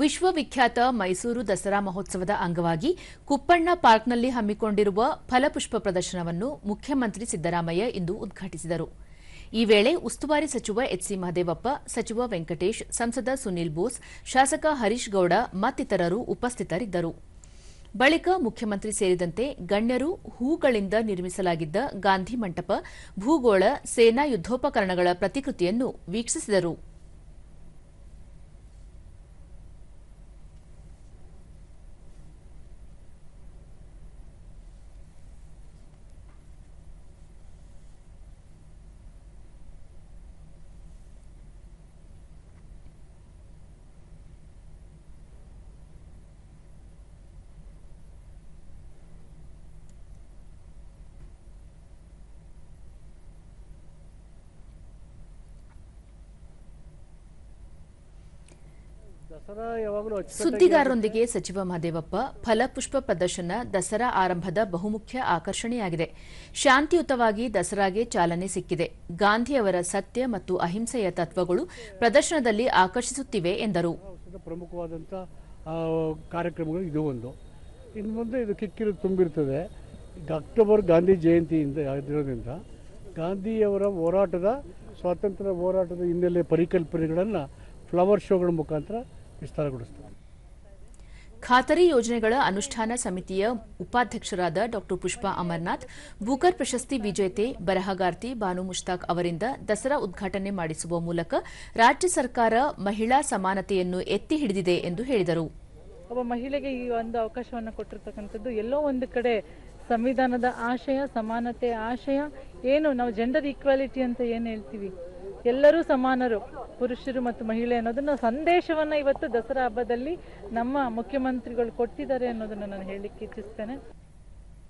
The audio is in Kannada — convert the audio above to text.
ವಿಶ್ವವಿಖ್ಯಾತ ಮೈಸೂರು ದಸರಾ ಮಹೋತ್ಸವದ ಅಂಗವಾಗಿ ಕುಪ್ಪಣ್ಣ ಪಾರ್ಕ್ನಲ್ಲಿ ಹಮ್ಮಿಕೊಂಡಿರುವ ಫಲಪುಷ್ಪ ಪ್ರದರ್ಶನವನ್ನು ಮುಖ್ಯಮಂತ್ರಿ ಸಿದ್ದರಾಮಯ್ಯ ಇಂದು ಉದ್ಘಾಟಿಸಿದರು. ಈ ವೇಳೆ ಉಸ್ತುವಾರಿ ಸಚಿವ ಎಚ್ಸಿ ಮಹದೇವಪ್ಪ, ಸಚಿವ ವೆಂಕಟೇಶ್, ಸಂಸದ ಸುನೀಲ್ ಬೋಸ್, ಶಾಸಕ ಹರೀಶ್ ಗೌಡ ಮತ್ತಿತರರು ಉಪಸ್ಥಿತರಿದ್ದರು. ಬಳಿಕ ಮುಖ್ಯಮಂತ್ರಿ ಸೇರಿದಂತೆ ಗಣ್ಯರು ಹೂಗಳಿಂದ ನಿರ್ಮಿಸಲಾಗಿದ್ದ ಗಾಂಧಿ ಮಂಟಪ, ಭೂಗೋಳ, ಸೇನಾ ಯುದ್ದೋಪಕರಣಗಳ ಪ್ರತಿಕೃತಿಯನ್ನು ವೀಕ್ಷಿಸಿದರು. ಸುದ್ದಿಗಾರರೊಂದಿಗೆ ಸಚಿವ ಮಹದೇವಪ್ಪ ಫಲಪುಷ್ಪ ಪ್ರದರ್ಶನ ದಸರಾ ಆರಂಭದ ಬಹುಮುಖ್ಯ ಆಕರ್ಷಣೆಯಾಗಿದೆ. ಶಾಂತಿಯುತವಾಗಿ ದಸರಾಗೆ ಚಾಲನೆ ಸಿಕ್ಕಿದೆ. ಗಾಂಧಿಯವರ ಸತ್ಯ ಮತ್ತು ಅಹಿಂಸೆಯ ತತ್ವಗಳು ಪ್ರದರ್ಶನದಲ್ಲಿ ಆಕರ್ಷಿಸುತ್ತಿವೆ ಎಂದರು. ಪ್ರಮುಖವಾದಂಥ ಕಾರ್ಯಕ್ರಮಗಳು ಇದು ಒಂದು. ಇನ್ನು ಮುಂದೆ ಇದು ಕಿಕ್ಕಿರು ತುಂಬಿರ್ತದೆ. ಅಕ್ಟೋಬರ್ ಗಾಂಧಿ ಜಯಂತಿಯಿಂದ ಇರೋದ್ರಿಂದ ಗಾಂಧಿಯವರ ಹೋರಾಟದ ಸ್ವಾತಂತ್ರ್ಯ ಹೋರಾಟದ ಹಿನ್ನೆಲೆ ಪರಿಕಲ್ಪನೆಗಳನ್ನು ಫ್ಲವರ್ ಶೋಗಳ ಮುಖಾಂತರ ವಿಸ್ತಾರಗೊಳಿಸ್ತದೆ ಖಾತರಿ ಯೋಜನೆಗಳ ಅನುಷ್ಠಾನ ಸಮಿತಿಯ ಉಪಾಧ್ಯಕ್ಷರಾದ ಡಾ ಪುಷ್ಪಾ ಅಮರನಾಥ್ ಬೂಕರ್ ಪ್ರಶಸ್ತಿ ವಿಜೇತೆ ಬರಹಗಾರ್ತಿ ಬಾನು ಮುಷ್ತಾಕ್ ಅವರಿಂದ ದಸರಾ ಉದ್ಘಾಟನೆ ಮಾಡಿಸುವ ಮೂಲಕ ರಾಜ್ಯ ಸರ್ಕಾರ ಮಹಿಳಾ ಸಮಾನತೆಯನ್ನು ಎತ್ತಿ ಹಿಡಿದಿದೆ ಎಂದು ಹೇಳಿದರು. ಒಬ್ಬ ಮಹಿಳೆಗೆ ಈ ಒಂದು ಅವಕಾಶವನ್ನು ಕೊಟ್ಟಿರ್ತಕ್ಕಂಥದ್ದು ಎಲ್ಲೋ ಒಂದು ಕಡೆ ಸಂವಿಧಾನದ ಆಶಯ ಸಮಾನತೆ ಆಶಯ ಏನು ನಾವು ಜೆಂಡರ್ ಈಕ್ವಾಲಿಟಿ ಅಂತ ಏನು ಹೇಳ್ತೀವಿ? ಎಲ್ಲರೂ ಸಮಾನರು. ಪುರುಷರು ಮತ್ತು ಮಹಿಳೆ ಅನ್ನೋದನ್ನ ಸಂದೇಶವನ್ನ ಇವತ್ತು ದಸರಾ ಹಬ್ಬದಲ್ಲಿ ನಮ್ಮ ಮುಖ್ಯಮಂತ್ರಿಗಳು ಕೊಟ್ಟಿದ್ದಾರೆ ಅನ್ನೋದನ್ನ ನಾನು ಹೇಳಲಿಕ್ಕೆ ಇಚ್ಛಿಸ್ತೇನೆ.